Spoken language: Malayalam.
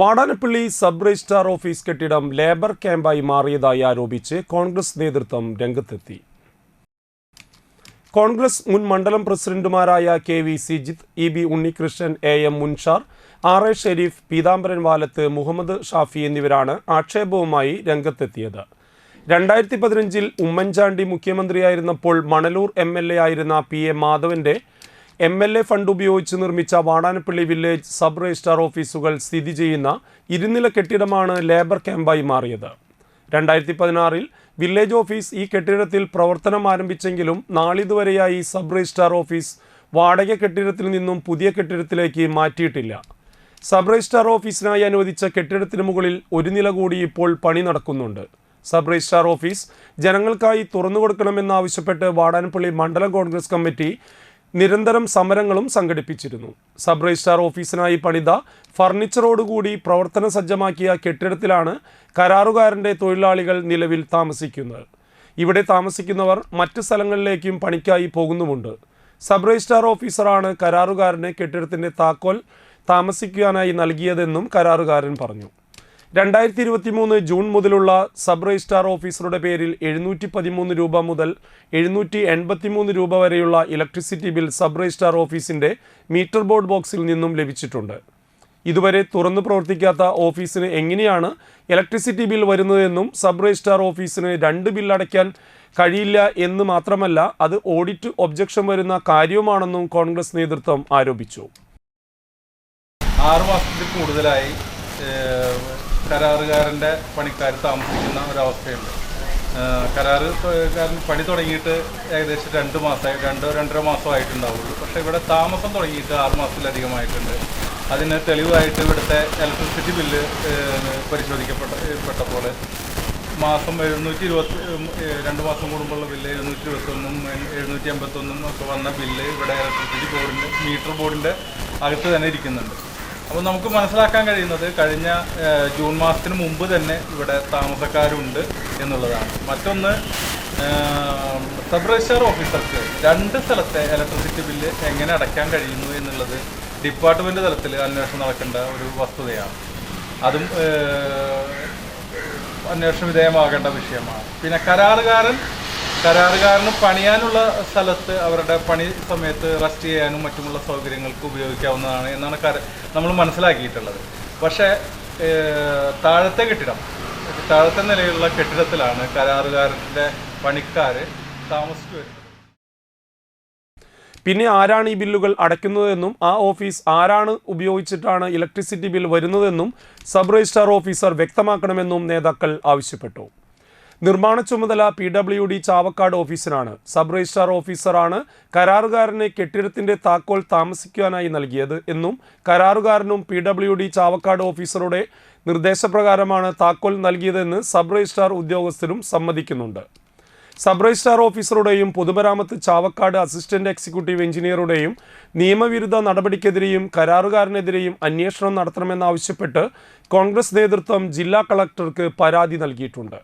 വാടാനപ്പള്ളി സബ് രജിസ്ട്രാർ ഓഫീസ് കെട്ടിടം ലേബർ ക്യാമ്പായി മാറിയതായി ആരോപിച്ച് കോൺഗ്രസ് നേതൃത്വം രംഗത്തെത്തി. കോൺഗ്രസ് മുൻ മണ്ഡലം പ്രസിഡന്റുമാരായ K V Sijith E B Unnikrishnan A M Munshar R A Shareef Peethambaran Valath Muhammad Shafi എന്നിവരാണ് ആക്ഷേപവുമായി രംഗത്തെത്തിയത്. രണ്ടായിരത്തി പതിനഞ്ചിൽ ഉമ്മൻചാണ്ടി മുഖ്യമന്ത്രിയായിരുന്നപ്പോൾ മണലൂർ എം എൽ എ ആയിരുന്ന പി എ മാധവന്റെ എം എൽ എ ഫണ്ട് ഉപയോഗിച്ച് നിർമ്മിച്ച വാടാനപ്പള്ളി വില്ലേജ് സബ് രജിസ്ട്രാർ ഓഫീസുകൾ സ്ഥിതി ചെയ്യുന്ന ഇരുനില കെട്ടിടമാണ് ലേബർ ക്യാമ്പായി മാറിയത്. രണ്ടായിരത്തി പതിനാറിൽ വില്ലേജ് ഓഫീസ് ഈ കെട്ടിടത്തിൽ പ്രവർത്തനം ആരംഭിച്ചെങ്കിലും നാളിതുവരെയായി സബ് രജിസ്ട്രാർ ഓഫീസ് വാടക കെട്ടിടത്തിൽ നിന്നും പുതിയ കെട്ടിടത്തിലേക്ക് മാറ്റിയിട്ടില്ല. സബ് രജിസ്ട്രാർ ഓഫീസിനായി അനുവദിച്ച കെട്ടിടത്തിന് മുകളിൽ ഒരു നില കൂടി ഇപ്പോൾ പണി നടക്കുന്നുണ്ട്. സബ് രജിസ്ട്രാർ ഓഫീസ് ജനങ്ങൾക്കായി തുറന്നു കൊടുക്കണമെന്നാവശ്യപ്പെട്ട് വാടാനപ്പള്ളി മണ്ഡലം കോൺഗ്രസ് കമ്മിറ്റി നിരന്തരം സമരങ്ങളും സംഘടിപ്പിച്ചിരുന്നു. സബ് രജിസ്ട്രാർ ഓഫീസിനായി പണിത ഫർണിച്ചറോടുകൂടി പ്രവർത്തന സജ്ജമാക്കിയ കെട്ടിടത്തിലാണ് കരാറുകാരന്റെ തൊഴിലാളികൾ നിലവിൽ താമസിക്കുന്നത്. ഇവിടെ താമസിക്കുന്നവർ മറ്റ് സ്ഥലങ്ങളിലേക്കും പണിക്കായി പോകുന്നുമുണ്ട്. സബ് രജിസ്ട്രാർ ഓഫീസറാണ് കരാറുകാരന് കെട്ടിടത്തിന്റെ താക്കോൽ താമസിക്കാനായി നൽകിയതെന്നും കരാറുകാരൻ പറഞ്ഞു. രണ്ടായിരത്തി ഇരുപത്തി മൂന്ന് ജൂൺ മുതലുള്ള സബ് രജിസ്ട്രാർ ഓഫീസറുടെ പേരിൽ എഴുന്നൂറ്റി പതിമൂന്ന് രൂപ മുതൽ എഴുന്നൂറ്റി എൺപത്തി മൂന്ന് രൂപ വരെയുള്ള ഇലക്ട്രിസിറ്റി ബിൽ സബ് രജിസ്ട്രാർ ഓഫീസിന്റെ മീറ്റർ ബോർഡ് ബോക്സിൽ നിന്നും ലഭിച്ചിട്ടുണ്ട്. ഇതുവരെ തുറന്നു പ്രവർത്തിക്കാത്ത ഓഫീസിന് എങ്ങനെയാണ് ഇലക്ട്രിസിറ്റി ബിൽ വരുന്നതെന്നും സബ് രജിസ്ട്രാർ ഓഫീസിന് രണ്ട് ബിൽ അടയ്ക്കാൻ കഴിയില്ല എന്ന് മാത്രമല്ല അത് ഓഡിറ്റ് ഒബ്ജക്ഷൻ വരുന്ന കാര്യവുമാണെന്നും കോൺഗ്രസ് നേതൃത്വം ആരോപിച്ചു. ആറ് മാസത്തിൽ കൂടുതലായി കരാറുകാരന്റെ പണിക്കാർ താമസിക്കുന്ന ഒരവസ്ഥയുണ്ട്. കരാറുകാരൻ പണി തുടങ്ങിയിട്ട് ഏകദേശം രണ്ട് മാസമായി രണ്ടോ രണ്ടര മാസമായിട്ടുണ്ടാവുള്ളൂ പക്ഷേ ഇവിടെ താമസം തുടങ്ങിയിട്ട് ആറ് മാസത്തിലധികമായിട്ടുണ്ട്. അതിന് തെളിവായിട്ട് ഇവിടുത്തെ ഇലക്ട്രിസിറ്റി ബില്ല് പരിശോധിക്കപ്പെട്ട പെട്ടപ്പോൾ മാസം എഴുന്നൂറ്റി ഇരുപത്തി രണ്ട് മാസം കൂടുമ്പോഴുള്ള ബില്ല് എഴുന്നൂറ്റി ഇരുപത്തൊന്നും എഴുന്നൂറ്റി എൺപത്തൊന്നും ഒക്കെ വന്ന ബില്ല് ഇവിടെ ഇലക്ട്രിസിറ്റി ബോർഡിന്റെ മീറ്റർ ബോർഡിന്റെ അകത്ത് തന്നെ ഇരിക്കുന്നുണ്ട്. അപ്പോൾ നമുക്ക് മനസ്സിലാക്കാൻ കഴിയുന്നത് കഴിഞ്ഞ ജൂൺ മാസത്തിന് മുമ്പ് തന്നെ ഇവിടെ താമസക്കാരുണ്ട് എന്നുള്ളതാണ്. മറ്റൊന്ന് സബ് രജിസ്ട്രാർ ഓഫീസർക്ക് രണ്ട് സ്ഥലത്തെ ഇലക്ട്രിസിറ്റി ബില്ല് എങ്ങനെ അടയ്ക്കാൻ കഴിയുന്നു എന്നുള്ളത് ഡിപ്പാർട്ട്മെന്റ് തലത്തിൽ അന്വേഷണം നടക്കേണ്ട ഒരു വസ്തുതയാണ്. അതും അന്വേഷണ വിധേയമാകേണ്ട വിഷയമാണ്. പിന്നെ കരാറുകാരൻ കരാറുകാരന് പണിയാനുള്ള സ്ഥലത്ത് അവരുടെ പണി സമയത്ത് റെസ്റ്റ് ചെയ്യാനും മറ്റുമുള്ള സൗകര്യങ്ങൾക്ക് ഉപയോഗിക്കാവുന്നതാണ് എന്നാണ് കര നമ്മൾ മനസ്സിലാക്കിയിട്ടുള്ളത്. പക്ഷേ താഴത്തെ കെട്ടിടം താഴത്തെ നിലയിലുള്ള കെട്ടിടത്തിലാണ് കരാറുകാരന്റെ പണിക്കാർ താമസിച്ചു വരുന്നത്. പിന്നെ ആരാണ് ഈ ബില്ലുകൾ അടയ്ക്കുന്നതെന്നും ആ ഓഫീസ് ആരാണ് ഉപയോഗിച്ചിട്ടാണ് ഇലക്ട്രിസിറ്റി ബിൽ വരുന്നതെന്നും സബ് രജിസ്ട്രാർ ഓഫീസർ വ്യക്തമാക്കണമെന്നും നേതാക്കൾ ആവശ്യപ്പെട്ടു. നിർമ്മാണ ചുമതല പി ഡബ്ല്യു ഡി ചാവക്കാട് ഓഫീസിനാണ്. സബ് രജിസ്ട്രാർ ഓഫീസറാണ് കരാറുകാരനെ കെട്ടിടത്തിന്റെ താക്കോൽ താമസിക്കാനായി നൽകിയത് എന്നും കരാറുകാരനും പി ഡബ്ല്യു ഡി ചാവക്കാട് ഓഫീസറുടെ നിർദ്ദേശപ്രകാരമാണ് താക്കോൽ നൽകിയതെന്ന് സബ് രജിസ്ട്രാർ ഉദ്യോഗസ്ഥരും സമ്മതിക്കുന്നുണ്ട്. സബ് രജിസ്ട്രാർ ഓഫീസറുടെയും പൊതുമരാമത്ത് ചാവക്കാട് അസിസ്റ്റന്റ് എക്സിക്യൂട്ടീവ് എഞ്ചിനീയറുടെയും നിയമവിരുദ്ധ നടപടിക്കെതിരെയും കരാറുകാരനെതിരെയും അന്വേഷണം നടത്തണമെന്നാവശ്യപ്പെട്ട് കോൺഗ്രസ് നേതൃത്വം ജില്ലാ കളക്ടർക്ക് പരാതി നൽകിയിട്ടുണ്ട്.